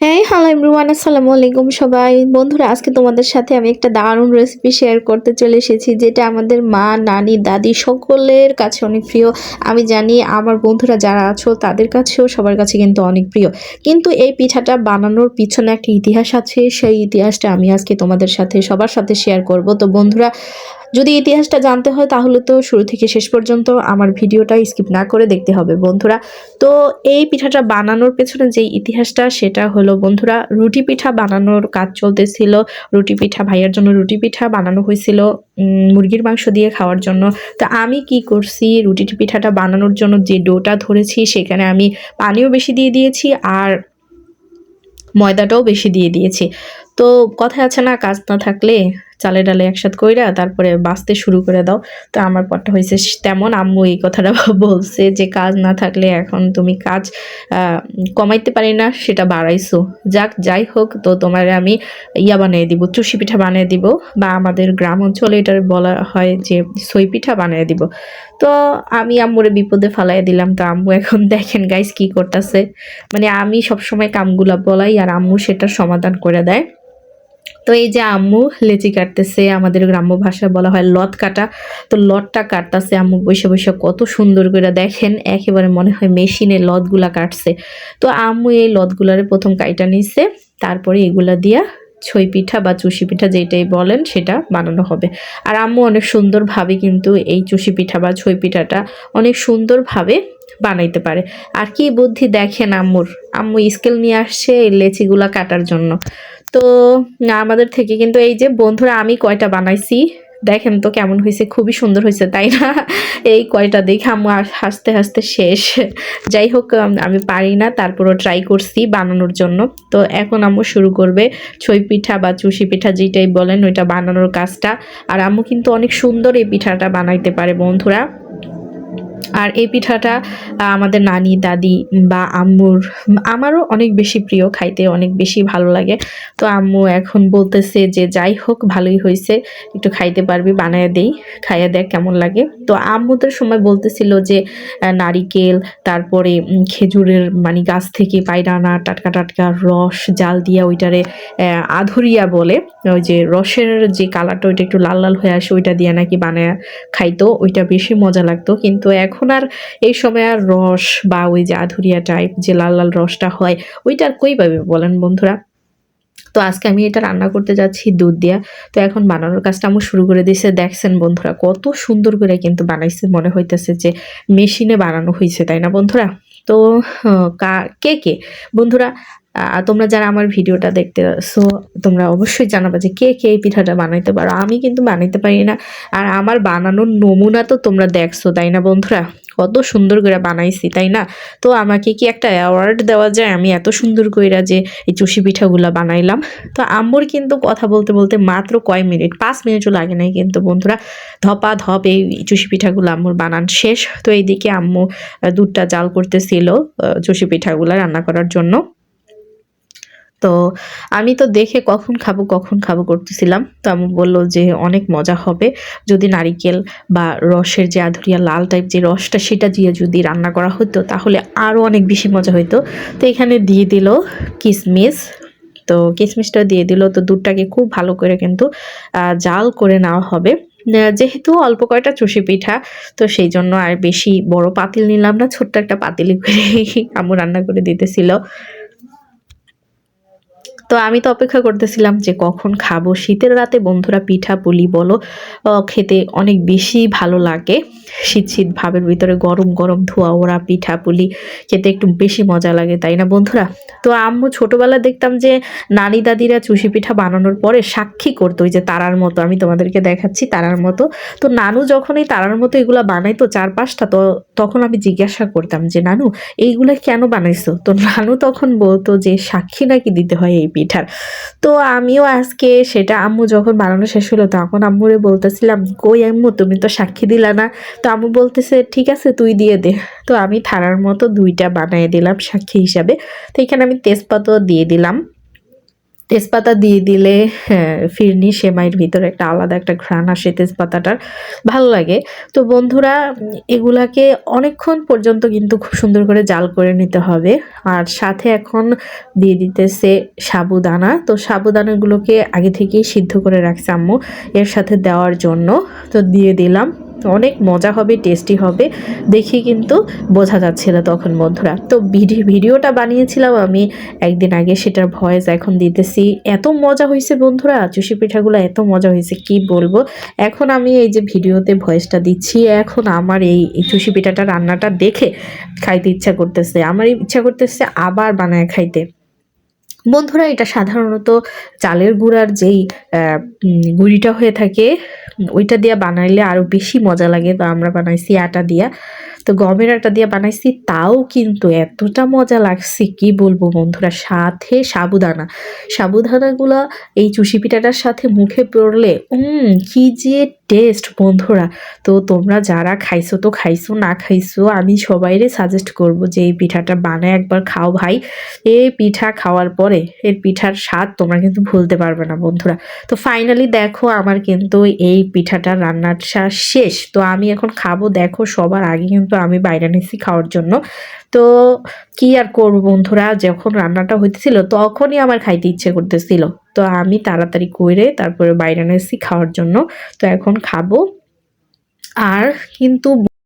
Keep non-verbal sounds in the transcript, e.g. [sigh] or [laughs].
হ্যাঁ hello everyone আসসালামু আলাইকুম সবাই। বন্ধুরা, আজকে তোমাদের সাথে আমি একটা দারুণ রেসিপি শেয়ার করতে চলে এসেছি, যেটা আমাদের মা, নানি, দাদি সকলের কাছে অনেক প্রিয়। আমি জানি আমার বন্ধুরা যারা আছো, তাদের কাছেও সবার কাছে কিন্তু অনেক প্রিয়। কিন্তু এই পিঠাটা বানানোর পিছনে একটা ইতিহাস আছে, সেই ইতিহাসটা আমি আজকে তোমাদের সাথে, সবার সাথে শেয়ার করব। তো বন্ধুরা যদি ইতিহাসটা জানতে হয়, তাহলে তো শুরু থেকে শেষ পর্যন্ত আমার ভিডিওটা স্কিপ না করে দেখতে হবে বন্ধুরা। তো এই পিঠাটা বানানোর পেছনে যে ইতিহাসটা, সেটা হলো বন্ধুরা, রুটি পিঠা বানানোর কাজ চলতেছিল। রুটি পিঠা, ভাইয়ার জন্য রুটি পিঠা বানানো হয়েছিল মুরগির মাংস দিয়ে খাওয়ার জন্য। তো আমি কি করছি? রুটি পিঠাটা বানানোর জন্য যে ডোটা ধরেছি, সেখানে আমি পানিও বেশি দিয়ে দিয়েছি আর ময়দাটাও বেশি দিয়ে দিয়েছি। তো কথা আছে না, কাজ না থাকলে চালে ডালে একসাথে কইরা তারপরে বাঁচতে শুরু করে দাও। তো আমার পরটা হয়েছে তেমন আম্মু এই কথাটা [laughs] বলছে যে, কাজ না থাকলে এখন তুমি কাজ কমাইতে পারি না, সেটা বাড়াইছো। যাক, যাই হোক, তো তোমার আমি ইয়া বানিয়ে দিব, চুষি পিঠা বানিয়ে দিব, বা আমাদের গ্রাম অঞ্চলে এটার বলা হয় যে, সই পিঠা বানিয়ে দিব। তো আমি আম্মুরে বিপদে ফালাই দিলাম, তো আম্মু এখন [laughs] দেখেন গাইস কি করতেছে। মানে আমি সবসময় কামগুলা বলাই আর আম্মু সেটার সমাধান করে দেয়। তো এই যে আম্মু লেচি কাটতেছে, আমাদের গ্রাম্য ভাষায় বলা হয় লত কাটা। তো লটটা কাটতেছে আম্মু, বসে বসে কত সুন্দর করে দেখেন, একেবারে মনে হয় মেশিনে লতগুলা কাটছে। তো আম্মু এই লতগুলারে প্রথম কাইটা নিচ্ছে তারপরে এগুলা দিয়া ছই পিঠা বা চুষি পিঠা যেটাই বলেন সেটা বানানো হবে। আর আম্মু অনেক সুন্দরভাবে কিন্তু এই চুষি পিঠা বা ছই পিঠাটা অনেক সুন্দরভাবে বানাইতে পারে। আর কি বুদ্ধি দেখেন আম্মুর, আম্মু স্কেল নিয়ে আসছে এই লেচিগুলা কাটার জন্য। তো আমাদের থেকে কিন্তু এই যে বন্ধুরা আমি কয়টা বানাইছি, দেখেন তো কেমন হয়েছে, খুবই সুন্দর হয়েছে, তাই না? এই কয়টা দেখে আর হাসতে হাসতে শেষ। যাই হোক আমি পারি না, তারপরও ট্রাই করছি বানানোর জন্য। তো এখন আম্মু শুরু করবে ছই পিঠা বা চুষি পিঠা যেটাই বলেন, ওইটা বানানোর কাজটা। আর আম্মু কিন্তু অনেক সুন্দর এই পিঠাটা বানাইতে পারে বন্ধুরা। আর এই পিঠাটা আমাদের নানি, দাদি বা আম্মুর, আমারও অনেক বেশি প্রিয় খাইতে, অনেক বেশি ভালো লাগে। তো আম্মু এখন বলতেছে যে, যাই হোক, ভালোই হয়েছে একটু খাইতে পারবি, বানায় দেই, খাইয়ে দেখ কেমন লাগে। তো আম্মুদের সময় বলতেছিল যে নারিকেল, তারপরে খেজুরের মানে গাছ থেকে পায়রানা, টাটকা টাটকা রস, জাল দিয়া ওইটারে আধুরিয়া বলে, ওই যে রসের যে কালারটা, ওইটা একটু লাল লাল হয়ে আসে, ওইটা দিয়ে নাকি বানায় খাইতো, ওইটা বেশি মজা লাগতো। কিন্তু এখন আর এই সময় আর রস বা ওই যে আধুরিয়া টাইপ যে লাল লাল রসটা হয়, ওইটা আর কই পাবে বলেন বন্ধুরা? তো আজকে আমি এটা রান্না করতে যাচ্ছি দুধ দিয়া। তো এখন বানানোর কাজটা আমি শুরু করে দিয়েছে। দেখছেন বন্ধুরা, কত সুন্দর করে কিন্তু বানাইছে। মনে হইতেছে যে মেশিনে বানানো হয়েছে তাই না বন্ধুরা? তো কে কে? বন্ধুরা তোমরা যারা আমার ভিডিওটা দেখতে, সো তোমরা অবশ্যই জানাবে যে কে কে এই পিঠাটা বানাইতে পারো। আমি কিন্তু বানাইতে পারি না। আর আমার বানানোর নমুনা তো তোমরা দেখছ, তাই না বন্ধুরা? কত সুন্দর করে বানাইছি, তাই না? তো আমাকে কি একটা অ্যাওয়ার্ড দেওয়া যায়? আমি এত সুন্দর কইরা যে এই চুষি পিঠাগুলা বানাইলাম। তো আম্মুর কিন্তু কথা বলতে বলতে মাত্র কয় মিনিট? পাঁচ মিনিটও লাগে নাই কিন্তু বন্ধুরা। ধপা ধপ এই চুষি পিঠাগুলো আম্মুর বানান শেষ। তো এইদিকে আম্মু দুধটা জাল করতেছিল চুষি পিঠাগুলা রান্না করার জন্য। তো আমি তো দেখে কখন খাব কখন খাব করতেছিলাম। তো আমি বলল যে অনেক মজা হবে। যদি নারিকেল বা রসের যে আধুরিয়া লাল টাইপ যে রসটা সেটা দিয়ে যদি রান্না করা হতো, তাহলে আরও অনেক বেশি মজা হতো তো এখানে দিয়ে দিল কিসমিস। তো কিশমিশটা দিয়ে দিল। তো দুধটাকে খুব ভালো করে কিন্তু জাল করে নেওয়া হবে। যেহেতু অল্প কয়টা চুষি পিঠা, তো সেই জন্য আর বেশি বড় পাতিল নিলাম না, ছোট্ট একটা পাতিলি করে আম্মু রান্না করে দিতেছিল। তো আমি তো অপেক্ষা করতেছিলাম যে কখন খাব। শীতের রাতে বন্ধুরা পিঠা, পুলি বলো খেতে অনেক বেশি ভালো লাগে। শীত শীত ভাবের ভিতরে গরম গরম ধোয়া ওরা পিঠা, পুলি খেতে একটু বেশি মজা লাগে, তাই না বন্ধুরা? তো আম্মু ছোটবেলায় দেখতাম যে নানি দাদিরা চুষি পিঠা বানানোর পরে সাক্ষী করতো, ওই যে তারার মতো, আমি তোমাদেরকে দেখাচ্ছি তারার মতো। তো নানু যখন এই তারার মতো এগুলা বানাইতো চার পাঁচটা তো তখন আমি জিজ্ঞাসা করতাম যে, নানু, এইগুলা কেন বানাইছো? তো নানু তখন বলতো যে, সাক্ষী নাকি দিতে হয়? এই পিঠার। তো আমিও আজকে সেটা আম্মু যখন বানানো শেষ হলো, তখন আম্মুরে বলতেছিলাম, কই আম্মু, তুমি তো সাক্ষী দিলা না। তো আম্মু বলতেছে, ঠিক আছে, তুই দিয়ে দে। তো আমি থানার মতো দুইটা বানিয়ে দিলাম সাক্ষী হিসাবে। তো এখানে আমি তেজপাতাও দিয়ে দিলাম। তেজপাতা দিয়ে দিলে হ্যাঁ, ফিরনি সেমাইয়ের ভিতরে একটা আলাদা একটা ঘ্রাণ আসে তেজপাতাটার। ভালো লাগে। তো বন্ধুরা এগুলাকে অনেকক্ষণ পর্যন্ত কিন্তু খুব সুন্দর করে জাল করে নিতে হবে। আর সাথে এখন দিয়ে দিতেছে সাবুদানা। তো সাবুদানাগুলোকে আগে থেকেই সিদ্ধ করে রাখছে আম্মু এর সাথে দেওয়ার জন্য। তো দিয়ে দিলাম। অনেক মজা হবে টেস্টি হবে, দেখে কিন্তু বোঝা যাচ্ছিল তখন বন্ধুরা। তো ভিডি- ভিডিওটা বানিয়েছিলাম আমি একদিন আগে, সেটার ভয়েস এখন দিতেছি। এত মজা হয়েছে বন্ধুরা, চুষি পিঠাগুলো এত মজা হয়েছে, কি বলব? এখন আমি এই যে ভিডিওতে ভয়েসটা দিচ্ছি, এখন আমার এই চুষি পিঠাটা রান্নাটা দেখে খাইতে ইচ্ছা করতেছে। আমার ইচ্ছা করতেছে আবার বানায় খাইতে। বন্ধুরা, এটা সাধারণত চালের গুঁড়ার যেই গুঁড়িটা হয়ে থাকে ওইটা দিয়া বানাইলে আরও বেশি মজা লাগে। তো আমরা বানাইছি আটা দিয়া। তো গমের আটা দিয়ে বানাইছি, তাও কিন্তু এতটা মজা লাগছে, কি বলব বন্ধুরা? সাথে সাবুদানা। সাবুদানাগুলো এই চুষি পিঠাটার সাথে মুখে পড়লে, উম, কি যে টেস্ট বন্ধুরা। তো তোমরা যারা খাইছো তো খাইছো, না খাইছো, আমি সবাইরে সাজেস্ট করব যে এই পিঠাটা বানায় একবার খাও ভাই। এই পিঠা খাওয়ার পরে, এর পিঠার স্বাদ তোমরা কিন্তু ভুলতে পারবে না বন্ধুরা। তো ফাইনালি দেখো আমার কিন্তু এই পিঠাটা রান্নাটা শেষ। তো আমি এখন খাব, দেখো সবার আগে কিন্তু আমি বাইরে নিয়েছি খাওয়ার জন্য। তো কি আর করব বন্ধুরা? যখন রান্নাটা হইতেছিল, তখনই আমার খাইতে ইচ্ছে করতেছিল। তো আমি তাড়াতাড়ি করে তারপরে বাইরে নিয়েছি খাওয়ার জন্য। তো এখন খাব। আর কিন্তু